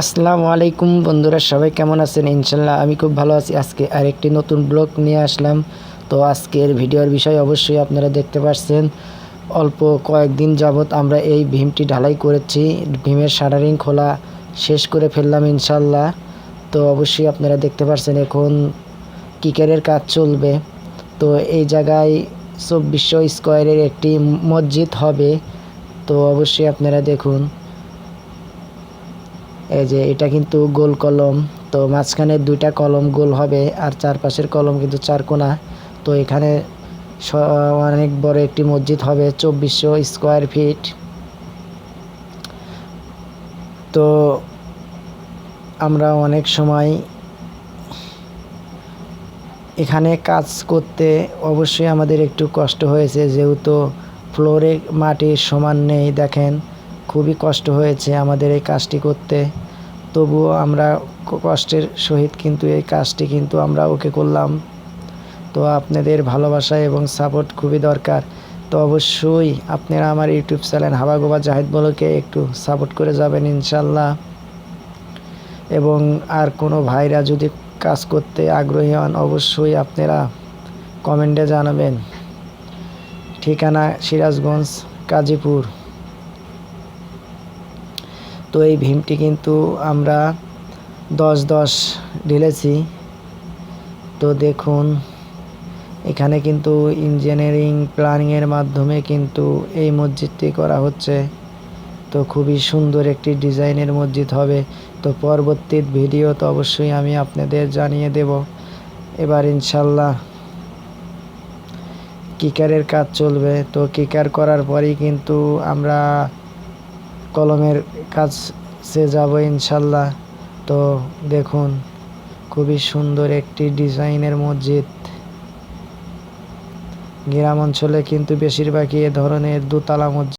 আসসালামু আলাইকুম বন্ধুরা, সবাই কেমন আছেন? ইনশাল্লাহ আমি খুব ভালো আছি। আজকে আরেকটি নতুন ব্লগ নিয়ে আসলাম। তো আজকের ভিডিওর বিষয় অবশ্যই আপনারা দেখতে পাচ্ছেন অল্প কয়েকদিন যাবত আমরা এই ভীমটি ঢালাই করেছি। ভীমের শাটারিং খোলা শেষ করে ফেললাম ইনশাল্লাহ। তো অবশ্যই আপনারা দেখতে পাচ্ছেন এখন কিকারের কাজ চলবে। তো এই জায়গায় চব্বিশশো স্কোয়ারের একটি মসজিদ হবে। তো অবশ্যই আপনারা দেখুন। এই যে এটা কিন্তু গোল কলম। তো মাঝখানে দুইটা কলম গোল হবে আর চারপাশের কলম কিন্তু চার কোনা তো এখানে অনেক বড় একটি মসজিদ হবে চব্বিশশো স্কোয়ার ফিট। তো আমরা অনেক সময় এখানে কাজ করতে অবশ্যই আমাদের একটু কষ্ট হয়েছে, যেহেতু ফ্লোরে মাটির সমান নেই, দেখেন। খুবই কষ্ট হয়েছে আমাদের এই কাজটি করতে। তবুও আমরা কষ্টের সহিত কিন্তু এই কাজটি কিন্তু আমরা ওকে করলাম। তো আপনাদের ভালোবাসা এবং সাপোর্ট খুবই দরকার। তো অবশ্যই আপনারা আমার ইউটিউব চ্যানেল হাবা গোবা জাহিদ বলকে একটু সাপোর্ট করে যাবেন ইনশাল্লাহ এবং আর কোনো ভাইরা যদি কাজ করতে আগ্রহী হন, অবশ্যই আপনারা কমেন্টে জানাবেন। ঠিকানা সিরাজগঞ্জ গাজীপুর তো এই ভীমটি কিন্তু আমরা দশ দশ ঢেলেছি। তো দেখুন, এখানে কিন্তু ইঞ্জিনিয়ারিং প্ল্যানিংয়ের মাধ্যমে কিন্তু এই মসজিদটি করা হচ্ছে। তো খুবই সুন্দর একটি ডিজাইনের মসজিদ হবে। তো পরবর্তী ভিডিও তো অবশ্যই আমি আপনাদের জানিয়ে দেব। এবার ইনশাল্লাহ কিকারের কাজ চলবে। তো কিকার করার পরেই কিন্তু আমরা কলমের কাছে যাব ইনশাল্লাহ। তো দেখুন, খুবই সুন্দর একটি ডিজাইনের মসজিদ। গ্রাম অঞ্চলে কিন্তু বেশিরভাগই এ ধরনের দোতলা মসজিদ।